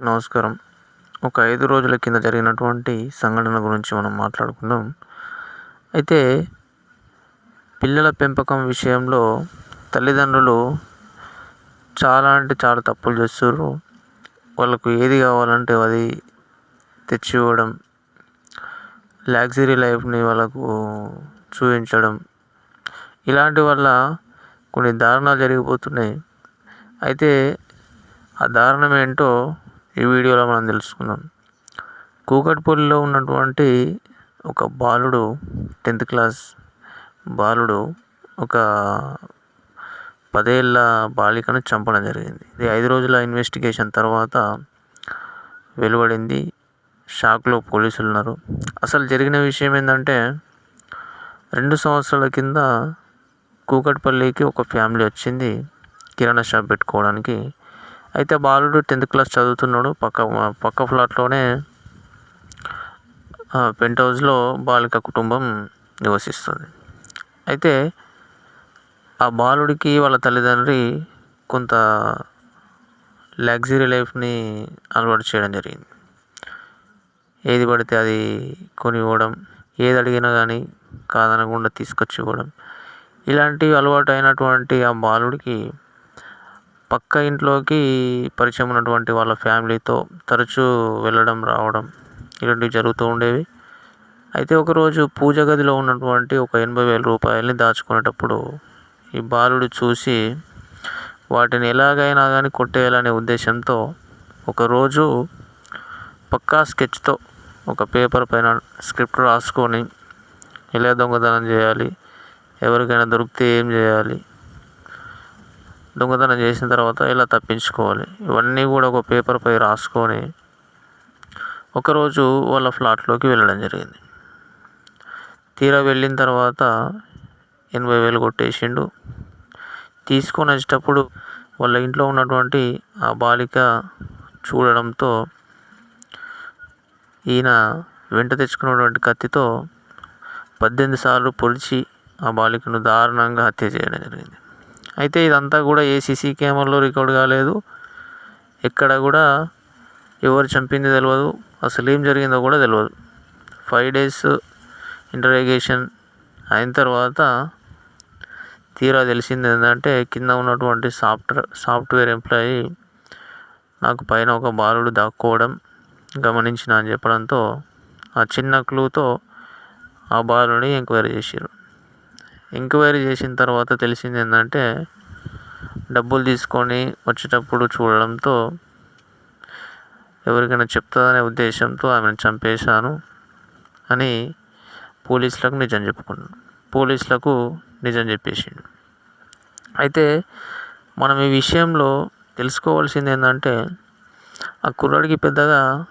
నమస్కారం. ఒక ఐదు రోజుల కింద జరిగినటువంటి సంఘటన గురించి మనం మాట్లాడుకుందాం. అయితే పిల్లల పెంపకం విషయంలో తల్లిదండ్రులు చాలా అంటే చాలా తప్పులు చేస్తున్నారు వాళ్ళకు ఏది కావాలంటే అది తెచ్చి ఇవ్వడం లగ్జరీ లైఫ్ని వాళ్ళకు చూపించడం ఇలాంటి వల్ల కొన్ని దారుణాలు జరిగిపోతున్నాయి. అయితే ఆ దారుణం ఏంటో ఈ వీడియోలో మనం తెలుసుకుందాం. కూకట్పల్లిలో ఉన్నటువంటి ఒక బాలుడు టెన్త్ క్లాస్ బాలుడు ఒక పదేళ్ళ బాలికను చంపడం జరిగింది. ఇది ఐదు రోజుల ఇన్వెస్టిగేషన్ తర్వాత వెలువడింది. షాక్లో పోలీసులు ఉన్నారు. అసలు జరిగిన విషయం ఏంటంటే రెండు సంవత్సరాల కింద కూకట్పల్లికి ఒక ఫ్యామిలీ వచ్చింది. కిరాణా షాప్ పెట్టుకోవడానికి అయితే బాలుడు టెన్త్ క్లాస్ చదువుతున్నాడు. పక్క పక్క ఫ్లాట్లోనే పెంట్ హౌస్లో బాలిక కుటుంబం నివసిస్తుంది. అయితే ఆ బాలుడికి వాళ్ళ తల్లిదండ్రి కొంత లగ్జరీ లైఫ్ని అలవాటు చేయడం జరిగింది. ఏది పడితే అది కొనివ్వడం ఏది అడిగినా కానీ కాదనకుండా తీసుకొచ్చి ఇవ్వడం ఇలాంటివి అలవాటు అయినటువంటి ఆ బాలుడికి పక్క ఇంట్లోకి పరిచయం ఉన్నటువంటి వాళ్ళ ఫ్యామిలీతో తరచూ వెళ్ళడం రావడం ఇలాంటివి జరుగుతూ ఉండేవి. అయితే ఒకరోజు పూజ గదిలో ఉన్నటువంటి ఒక ఎనభై వేల రూపాయలని దాచుకునేటప్పుడు ఈ బాలుడు చూసి వాటిని ఎలాగైనా కానీ కొట్టేయాలనే ఉద్దేశంతో ఒకరోజు పక్కా స్కెచ్తో ఒక పేపర్ పైన స్క్రిప్ట్ రాసుకొని ఎలా దొంగతనం చేయాలి ఎవరికైనా దొరికితే ఏం చేయాలి దొంగతనం చేసిన తర్వాత ఎలా తప్పించుకోవాలి? ఇవన్నీ కూడా ఒక పేపర్పై రాసుకొని ఒకరోజు వాళ్ళ ఫ్లాట్లోకి వెళ్ళడం జరిగింది. తీరా వెళ్ళిన తర్వాత ఎనభై వేలు కొట్టేసిండు. తీసుకొని వచ్చేటప్పుడు వాళ్ళ ఇంట్లో ఉన్నటువంటి ఆ బాలిక చూడడంతో ఈయన వెంట తెచ్చుకున్నటువంటి కత్తితో పద్దెనిమిది సార్లు పొడిచి ఆ బాలికను దారుణంగా హత్య చేయడం జరిగింది. అయితే ఇదంతా కూడా ఏ సీసీ కెమెరాలో రికార్డ్ కాలేదు. ఎక్కడ కూడా ఎవరు చంపింది తెలియదు అసలు ఏం జరిగిందో కూడా తెలియదు ఫైవ్ డేస్ ఇంటరాగేషన్ అయిన తర్వాత తీరా తెలిసింది ఏంటంటే కింద ఉన్నటువంటి సాఫ్ట్వేర్ సాఫ్ట్వేర్ ఎంప్లాయీ నాకు పైన ఒక బాలుడు దాక్కోవడం గమనించిన అని చెప్పడంతో ఆ చిన్న క్లూతో ఆ బాలుని ఎంక్వైరీ చేశారు ఎంక్వైరీ చేసిన తర్వాత తెలిసింది ఏంటంటే డబ్బులు తీసుకొని వచ్చేటప్పుడు చూడడంతో ఎవరికైనా చెప్తుందనే ఉద్దేశంతో ఆమెను చంపేశాను అని పోలీసులకు నిజం చెప్పుకున్నాడు పోలీసులకు నిజం చెప్పేసిండు. అయితే మనం ఈ విషయంలో తెలుసుకోవాల్సింది ఏంటంటే ఆ కుర్రాడికి పెద్దగా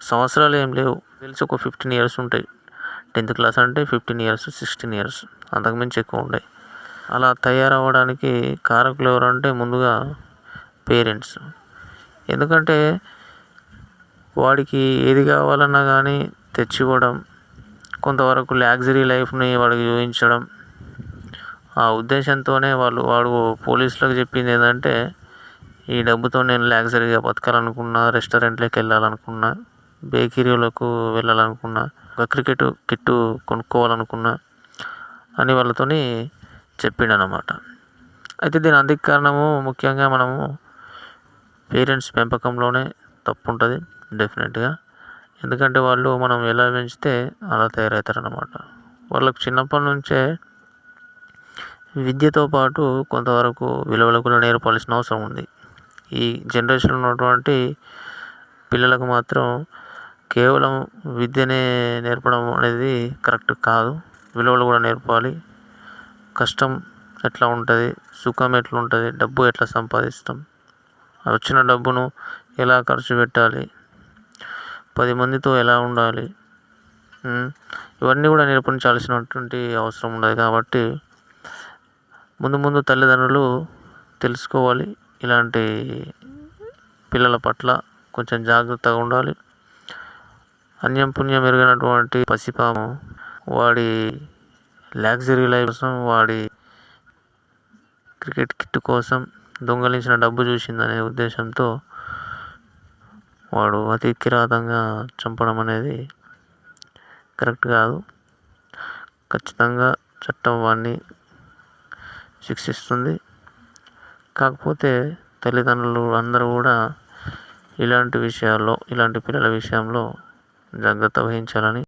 సంవత్సరాలు ఏం లేవు. తెలిసి ఒక ఫిఫ్టీన్ ఇయర్స్ ఉంటాయి. టెన్త్ క్లాస్ అంటే ఫిఫ్టీన్ ఇయర్స్ సిక్స్టీన్ ఇయర్స్ అంతకుమించి ఎక్కువ ఉండే. అలా తయారవ్వడానికి కారకులు ఎవరంటే ముందుగా పేరెంట్స్. ఎందుకంటే వాడికి ఏది కావాలన్నా కానీ తెచ్చివ్వడం కొంతవరకు లగ్జరీ లైఫ్ని వాడికి చూపించడం ఆ ఉద్దేశంతోనే వాళ్ళు వాడు పోలీసులకు చెప్పింది ఏంటంటే ఈ డబ్బుతో నేను లగ్జరీగా బతకాలనుకున్నా రెస్టారెంట్లోకి వెళ్ళాలనుకున్నా బేకరీలకు వెళ్ళాలనుకున్నా ఒక క్రికెట్ కిట్టు కొనుక్కోవాలనుకున్నా అని వాళ్ళతోని చెప్పిండనమాట అయితే దీని అందుకు కారణము ముఖ్యంగా మనము పేరెంట్స్ పెంపకంలోనే తప్పు ఉంటుంది డెఫినెట్గా. ఎందుకంటే వాళ్ళు మనం ఎలా పెంచితే అలా తయారవుతారన్నమాట వాళ్ళకు చిన్నప్పటి నుంచే విద్యతో పాటు కొంతవరకు విలువలు కూడా నేర్పాల్సిన అవసరం ఉంది. ఈ జనరేషన్లో ఉన్నటువంటి పిల్లలకు మాత్రం కేవలం విద్యనే నేర్పడం అనేది కరెక్ట్ కాదు. విలువలు కూడా నేర్పాలి. కష్టం ఎట్లా ఉంటుంది? సుఖం ఎట్లా ఉంటుంది డబ్బు ఎట్లా సంపాదిస్తాం? వచ్చిన డబ్బును ఎలా ఖర్చు పెట్టాలి? పది మందితో ఎలా ఉండాలి? ఇవన్నీ కూడా నేర్పించాల్సినటువంటి అవసరం ఉండదు కాబట్టి ముందు ముందు తల్లిదండ్రులు తెలుసుకోవాలి. ఇలాంటి పిల్లల పట్ల కొంచెం జాగ్రత్తగా ఉండాలి. అన్యం పుణ్యం ఎరిగినటువంటి పసిపాము. వాడి లగ్జరీ లైఫ్ కోసం వాడి క్రికెట్ కిట్ కోసం దొంగలించిన డబ్బు చూసిందనే ఉద్దేశంతో వాడు అతి కిరాతంగా చంపడం అనేది కరెక్ట్ కాదు. ఖచ్చితంగా చట్టం వాడిని శిక్షిస్తుంది. కాకపోతే తల్లిదండ్రులు అందరూ కూడా ఇలాంటి విషయాల్లో ఇలాంటి పిల్లల విషయంలో జాగ్రత్త వహించాలని